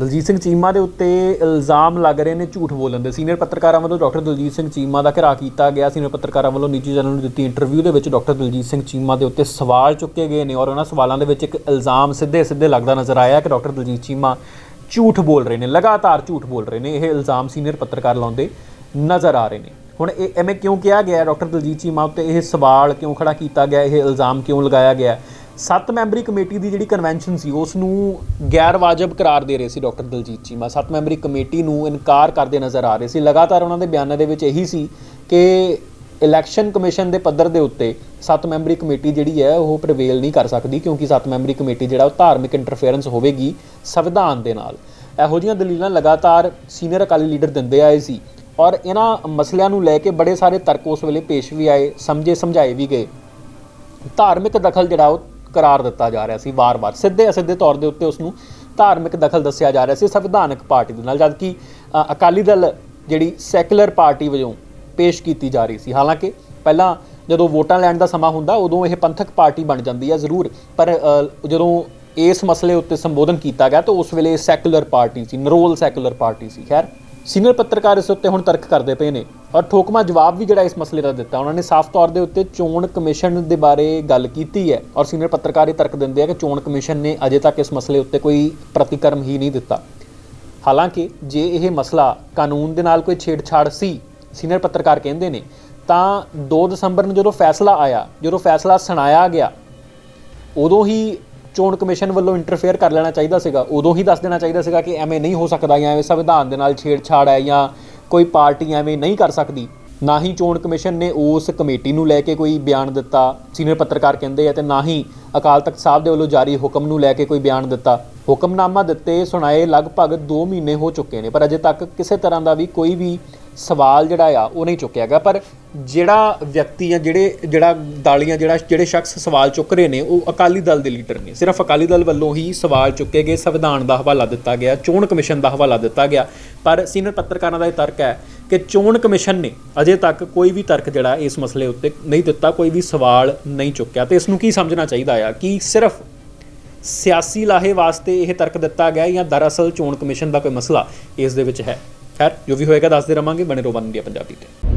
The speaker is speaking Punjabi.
ਦਲਜੀਤ ਸਿੰਘ ਚੀਮਾ ਦੇ ਉੱਤੇ ਇਲਜ਼ਾਮ ਲੱਗ ਰਹੇ ਨੇ, ਝੂਠ ਬੋਲਣ ਦੇ। ਸੀਨੀਅਰ ਪੱਤਰਕਾਰਾਂ ਵੱਲੋਂ ਡਾਕਟਰ ਦਲਜੀਤ ਸਿੰਘ ਚੀਮਾ ਦਾ ਘਿਰਾ ਕੀਤਾ ਗਿਆ। ਸੀਨੀਅਰ ਪੱਤਰਕਾਰਾਂ ਵੱਲੋਂ ਨਿੱਜੀ ਚੈਨਲ ਨੂੰ ਦਿੱਤੀ ਇੰਟਰਵਿਊ ਦੇ ਵਿੱਚ ਡਾਕਟਰ ਦਲਜੀਤ ਸਿੰਘ ਚੀਮਾ ਦੇ ਉੱਤੇ ਸਵਾਲ ਚੁੱਕੇ ਗਏ ਨੇ ਔਰ ਉਹਨਾਂ ਸਵਾਲਾਂ ਦੇ ਵਿੱਚ ਇੱਕ ਇਲਜ਼ਾਮ ਸਿੱਧੇ ਸਿੱਧੇ ਲੱਗਦਾ ਨਜ਼ਰ ਆਇਆ ਕਿ ਡਾਕਟਰ ਦਲਜੀਤ ਚੀਮਾ ਝੂਠ ਬੋਲ ਰਹੇ ਨੇ, ਲਗਾਤਾਰ ਝੂਠ ਬੋਲ ਰਹੇ ਨੇ। ਇਹ ਇਲਜ਼ਾਮ ਸੀਨੀਅਰ ਪੱਤਰਕਾਰ ਲਾਉਂਦੇ ਨਜ਼ਰ ਆ ਰਹੇ ਨੇ। ਹੁਣ ਇਹ ਐਵੇਂ ਕਿਉਂ ਕਿਹਾ ਗਿਆ? ਹੈ? ਡਾਕਟਰ ਦਲਜੀਤ ਚੀਮਾ ਉੱਤੇ ਇਹ ਸਵਾਲ ਕਿਉਂ ਖੜਾ ਕੀਤਾ ਗਿਆ? ਇਹ ਇਲਜ਼ਾਮ ਕਿਉਂ ਲਗਾਇਆ ਗਿਆ? ਸੱਤ ਮੈਂਬਰੀ ਕਮੇਟੀ ਦੀ ਜਿਹੜੀ ਕਨਵੈਨਸ਼ਨ ਸੀ ਉਸ ਨੂੰ ਗੈਰ ਵਾਜਬ ਕਰਾਰ ਦੇ ਰਹੇ ਸੀ ਡਾਕਟਰ ਦਲਜੀਤ ਚੀਮਾ। ਸੱਤ ਮੈਂਬਰੀ ਕਮੇਟੀ ਨੂੰ ਇਨਕਾਰ ਕਰਦੇ ਨਜ਼ਰ ਆ ਰਹੇ ਸੀ। ਲਗਾਤਾਰ ਉਹਨਾਂ ਦੇ ਬਿਆਨਾਂ ਦੇ ਵਿੱਚ ਇਹੀ ਸੀ ਕਿ ਇਲੈਕਸ਼ਨ ਕਮਿਸ਼ਨ ਦੇ ਪੱਧਰ ਦੇ ਉੱਤੇ ਸੱਤ ਮੈਂਬਰੀ ਕਮੇਟੀ ਜਿਹੜੀ ਹੈ, ਉਹ ਪ੍ਰਵੇਲ ਨਹੀਂ ਕਰ ਸਕਦੀ, ਕਿਉਂਕਿ ਸੱਤ ਮੈਂਬਰੀ ਕਮੇਟੀ ਜਿਹੜਾ, ਉਹ ਧਾਰਮਿਕ ਇੰਟਰਫੇਰੈਂਸ ਹੋਵੇਗੀ ਸੰਵਿਧਾਨ ਦੇ ਨਾਲ। ਇਹੋ ਜਿਹੀਆਂ ਦਲੀਲਾਂ ਲਗਾਤਾਰ ਸੀਨੀਅਰ ਅਕਾਲੀ ਲੀਡਰ ਦਿੰਦੇ ਆਏ ਸੀ ਔਰ ਇਹਨਾਂ ਮਸਲਿਆਂ ਨੂੰ ਲੈ ਕੇ ਬੜੇ ਸਾਰੇ ਤਰਕ ਉਸ ਵੇਲੇ ਪੇਸ਼ ਵੀ ਆਏ, ਸਮਝੇ, ਸਮਝਾਏ ਵੀ ਗਏ। ਧਾਰਮਿਕ ਦਖਲ ਜਿਹੜਾ, ਉਹ ਕਰਾਰ ਦਿੱਤਾ ਜਾ ਰਿਹਾ ਸੀ ਵਾਰ-ਵਾਰ। ਸਿੱਧੇ ਅਸਿੱਧੇ ਤੌਰ ਦੇ ਉੱਤੇ ਉਸ ਨੂੰ ਧਾਰਮਿਕ ਦਖਲ ਦੱਸਿਆ ਜਾ ਰਿਹਾ ਸੀ ਸੰਵਿਧਾਨਕ ਪਾਰਟੀ ਦੇ ਨਾਲ, ਜਦਕਿ ਅਕਾਲੀ ਦਲ ਜਿਹੜੀ ਸੈਕੂਲਰ ਪਾਰਟੀ ਵਜੋਂ ਪੇਸ਼ ਕੀਤੀ ਜਾ ਰਹੀ ਸੀ। ਹਾਲਾਂਕਿ, ਪਹਿਲਾਂ ਜਦੋਂ ਵੋਟਾਂ ਲੈਣ ਦਾ ਸਮਾਂ ਹੁੰਦਾ, ਉਦੋਂ ਇਹ ਪੰਥਕ ਪਾਰਟੀ ਬਣ ਜਾਂਦੀ ਹੈ, ਜ਼ਰੂਰ। ਪਰ ਜਦੋਂ ਇਸ ਮਸਲੇ ਉੱਤੇ ਸੰਬੋਧਨ ਕੀਤਾ ਗਿਆ, ਤਾਂ ਉਸ ਵੇਲੇ ਸੈਕੂਲਰ ਪਾਰਟੀ ਸੀ, ਨਰੋਲ ਸੈਕੂਲਰ ਪਾਰਟੀ ਸੀ। ਖੈਰ, ਸੀਨੀਅਰ ਪੱਤਰਕਾਰ ਇਸ ਉੱਤੇ ਹੁਣ ਤਰਕ ਕਰਦੇ ਪਏ ਨੇ। ਔਰ ਠੋਕਮਾ ਜਵਾਬ ਵੀ ਜਿਹੜਾ ਇਸ ਮਸਲੇ ਦਾ ਦਿੱਤਾ। ਉਹਨਾਂ ਨੇ ਸਾਫ਼ ਤੌਰ ਦੇ ਉੱਤੇ ਚੋਣ ਕਮਿਸ਼ਨ ਦੇ ਬਾਰੇ ਗੱਲ ਕੀਤੀ ਹੈ ਔਰ ਸੀਨੀਅਰ ਪੱਤਰਕਾਰ ਇਹ ਤਰਕ ਦਿੰਦੇ ਆ ਕਿ ਚੋਣ ਕਮਿਸ਼ਨ ਨੇ ਅਜੇ ਤੱਕ ਇਸ ਮਸਲੇ ਉੱਤੇ ਕੋਈ ਪ੍ਰਤੀਕਰਮ ਹੀ ਨਹੀਂ ਦਿੱਤਾ। ਹਾਲਾਂਕਿ ਜੇ ਇਹ ਮਸਲਾ ਕਾਨੂੰਨ ਦੇ ਨਾਲ ਕੋਈ ਛੇੜਛਾੜ ਸੀ, ਸੀਨੀਅਰ ਪੱਤਰਕਾਰ ਕਹਿੰਦੇ ਨੇ, ਤਾਂ 2 ਦਸੰਬਰ ਨੂੰ ਜਦੋਂ ਫੈਸਲਾ ਆਇਆ, ਜਦੋਂ ਫੈਸਲਾ ਸੁਣਾਇਆ ਗਿਆ, ਉਦੋਂ ਹੀ ਚੋਣ ਕਮਿਸ਼ਨ ਵੱਲੋਂ ਇੰਟਰਫੇਅਰ ਕਰ ਲੈਣਾ ਚਾਹੀਦਾ ਸੀਗਾ। ਉਦੋਂ ਹੀ ਦੱਸ ਦੇਣਾ ਚਾਹੀਦਾ ਸੀਗਾ ਕਿ ਐਵੇਂ ਨਹੀਂ ਹੋ ਸਕਦਾ ਜਾਂ ਐਵੇਂ ਸੰਵਿਧਾਨ ਦੇ ਨਾਲ ਛੇੜਛਾੜ ਹੈ ਜਾਂ ਕੋਈ ਪਾਰਟੀ ਐਵੇਂ ਨਹੀਂ ਕਰ ਸਕਦੀ। ਨਾ ਹੀ ਚੋਣ ਕਮਿਸ਼ਨ ਨੇ ਉਸ ਕਮੇਟੀ ਨੂੰ ਲੈ ਕੇ ਕੋਈ ਬਿਆਨ ਦਿੱਤਾ। ਸੀਨੀਅਰ ਪੱਤਰਕਾਰ ਕਹਿੰਦੇ ਆ ਤੇ ਨਾ ਹੀ ਅਕਾਲ ਤਖਤ ਸਾਹਿਬ ਦੇ ਵੱਲੋਂ ਜਾਰੀ ਹੁਕਮ ਨੂੰ ਲੈ ਕੇ ਕੋਈ ਬਿਆਨ ਦਿੱਤਾ। ਹੁਕਮਨਾਮਾ ਦਿੱਤੇ ਸੁਣਾਏ ਲਗਭਗ 2 ਮਹੀਨੇ ਹੋ ਚੁੱਕੇ ਨੇ, ਪਰ ਅਜੇ ਤੱਕ ਕਿਸੇ ਤਰ੍ਹਾਂ ਦਾ ਵੀ ਕੋਈ ਵੀ ਸਵਾਲ ਜਿਹੜਾ ਆ, ਉਹ ਨਹੀਂ ਚੁੱਕਿਆ ਗਿਆ। ਪਰ ਜਿਹੜਾ ਵਿਅਕਤੀ ਜਾਂ ਜਿਹੜੇ, ਜਿਹੜਾ ਦਲ ਜਾਂ ਜਿਹੜਾ, ਜਿਹੜੇ ਸ਼ਖਸ ਸਵਾਲ ਚੁੱਕ ਰਹੇ ਨੇ, ਉਹ ਅਕਾਲੀ ਦਲ ਦੇ ਲੀਡਰ ਨੇ। ਸਿਰਫ ਅਕਾਲੀ ਦਲ ਵੱਲੋਂ ਹੀ ਸਵਾਲ ਚੁੱਕੇ ਗਏ, ਸੰਵਿਧਾਨ ਦਾ ਹਵਾਲਾ ਦਿੱਤਾ ਗਿਆ, ਚੋਣ ਕਮਿਸ਼ਨ ਦਾ ਹਵਾਲਾ ਦਿੱਤਾ ਗਿਆ। ਪਰ ਸੀਨੀਅਰ ਪੱਤਰਕਾਰਾਂ ਦਾ ਇਹ ਤਰਕ ਹੈ ਕਿ ਚੋਣ ਕਮਿਸ਼ਨ ਨੇ ਅਜੇ ਤੱਕ ਕੋਈ ਵੀ ਤਰਕ ਜਿਹੜਾ ਇਸ ਮਸਲੇ ਉੱਤੇ ਨਹੀਂ ਦਿੱਤਾ, ਕੋਈ ਵੀ ਸਵਾਲ ਨਹੀਂ ਚੁੱਕਿਆ। ਤੇ ਇਸ ਨੂੰ ਕੀ ਸਮਝਣਾ ਚਾਹੀਦਾ ਆ ਕਿ ਸਿਰਫ ਸਿਆਸੀ ਲਾਹੇ ਵਾਸਤੇ ਇਹ ਤਰਕ ਦਿੱਤਾ ਗਿਆ ਜਾਂ ਦਰਅਸਲ ਚੋਣ ਕਮਿਸ਼ਨ ਦਾ ਕੋਈ ਮਸਲਾ ਇਸ ਦੇ ਵਿੱਚ ਹੈ? ਖੈਰ ਜੋ ਵੀ ਹੋਏਗਾ ਦੱਸਦੇ ਰਵਾਂਗੇ ਬਣੇ ਰਹੋ ਵਨ ਇੰਡੀਆ ਪੰਜਾਬੀ ਤੇ।